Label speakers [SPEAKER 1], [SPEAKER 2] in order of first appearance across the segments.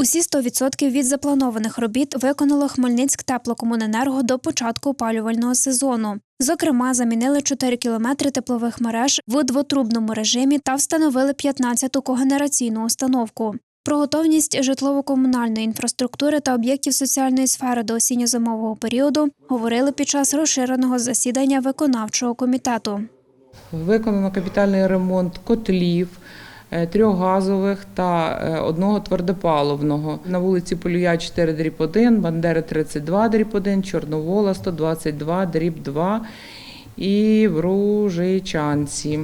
[SPEAKER 1] Усі 100% від запланованих робіт виконало Хмельницьк теплокомуненерго до початку опалювального сезону. Зокрема, замінили 4 кілометри теплових мереж в двотрубному режимі та встановили 15-ту когенераційну установку. Про готовність житлово-комунальної інфраструктури та об'єктів соціальної сфери до осінньо-зимового періоду говорили під час розширеного засідання виконавчого комітету.
[SPEAKER 2] Виконано капітальний ремонт котлів, трьох газових та е, одного твердопаливного. На вулиці Полюя 4 дріб 1, Бандери 32 дріб 1, Чорновола 122 дріб 2 і в Ружичанці.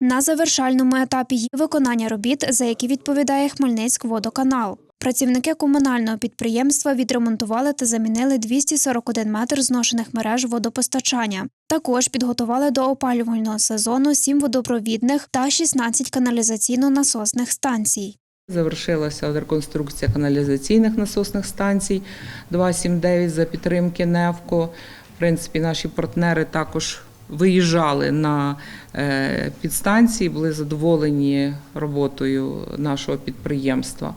[SPEAKER 1] На завершальному етапі є виконання робіт, за які відповідає Хмельницькводоканал. Працівники комунального підприємства відремонтували та замінили 241 метр зношених мереж водопостачання. Також підготували до опалювального сезону 7 водопровідних та 16 каналізаційно-насосних станцій.
[SPEAKER 2] Завершилася реконструкція каналізаційних насосних станцій 279 за підтримки НЕВКО. В принципі, наші партнери також виїжджали на е, підстанції, були задоволені роботою нашого підприємства.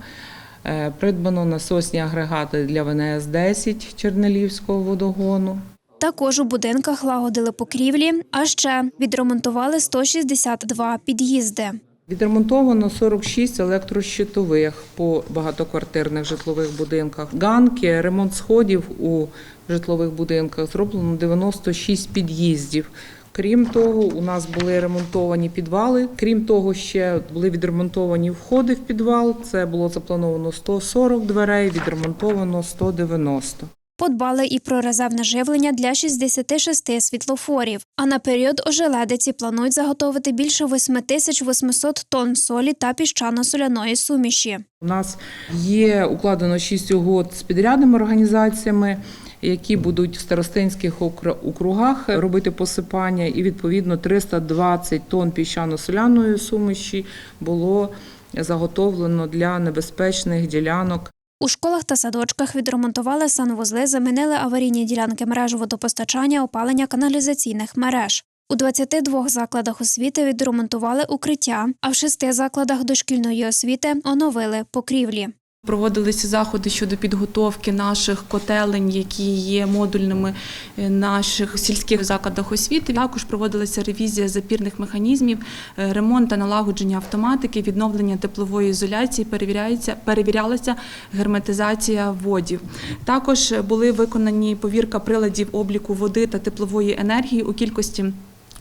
[SPEAKER 2] Е, Придбано насосні агрегати для ВНС-10 Чернелівського водогону.
[SPEAKER 1] Також у будинках лагодили покрівлі, а ще відремонтували 162 під'їзди.
[SPEAKER 2] Відремонтовано 46 електрощитових по багатоквартирних житлових будинках. Ганки, ремонт сходів у житлових будинках зроблено 96 під'їздів. Крім того, у нас були ремонтовані підвали. Крім того, ще були відремонтовані входи в підвал. Це було заплановано 140 дверей, відремонтовано 190.
[SPEAKER 1] Подбали і про резервне живлення для 66 світлофорів. А на період ожеледиці планують заготовити більше 8800 тонн солі та піщано-соляної суміші.
[SPEAKER 2] У нас є укладено 6 угод з підрядними організаціями, які будуть в старостинських округах робити посипання, і відповідно 320 тонн піщано-соляної суміші було заготовлено для небезпечних ділянок
[SPEAKER 1] У школах та садочках відремонтували санвузли, замінили аварійні ділянки мереж водопостачання, опалення каналізаційних мереж. У 22 закладах освіти відремонтували укриття, а в шести закладах дошкільної освіти оновили покрівлі.
[SPEAKER 3] Проводилися заходи щодо підготовки наших котелень, які є модульними е, наших сільських закладах освіти. Також проводилася ревізія запірних механізмів, е, ремонт та налагодження автоматики, відновлення теплової ізоляції, перевіряється, перевірялася герметизація водів. Також були виконані повірка приладів обліку води та теплової енергії у кількості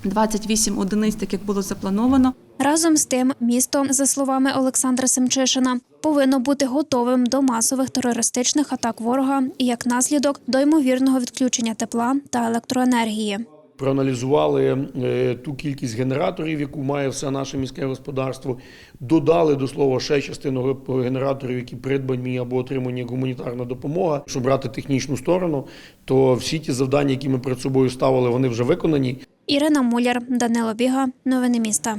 [SPEAKER 3] 28 одиниць, так як було заплановано.
[SPEAKER 1] Разом з тим, місто, за словами Олександра Семчишина, повинно бути готовим до масових терористичних атак ворога і як наслідок до ймовірного відключення тепла та електроенергії.
[SPEAKER 4] проаналізували е, ту кількість генераторів, яку має все наше міське господарство. Додали до слова ще частину генераторів, які придбані або отримані як гуманітарна допомога. Щоб брати технічну сторону, то всі ті завдання, які ми перед собою ставили, вони вже виконані.
[SPEAKER 1] Ірина Муляр, Данило Біга, новини міста.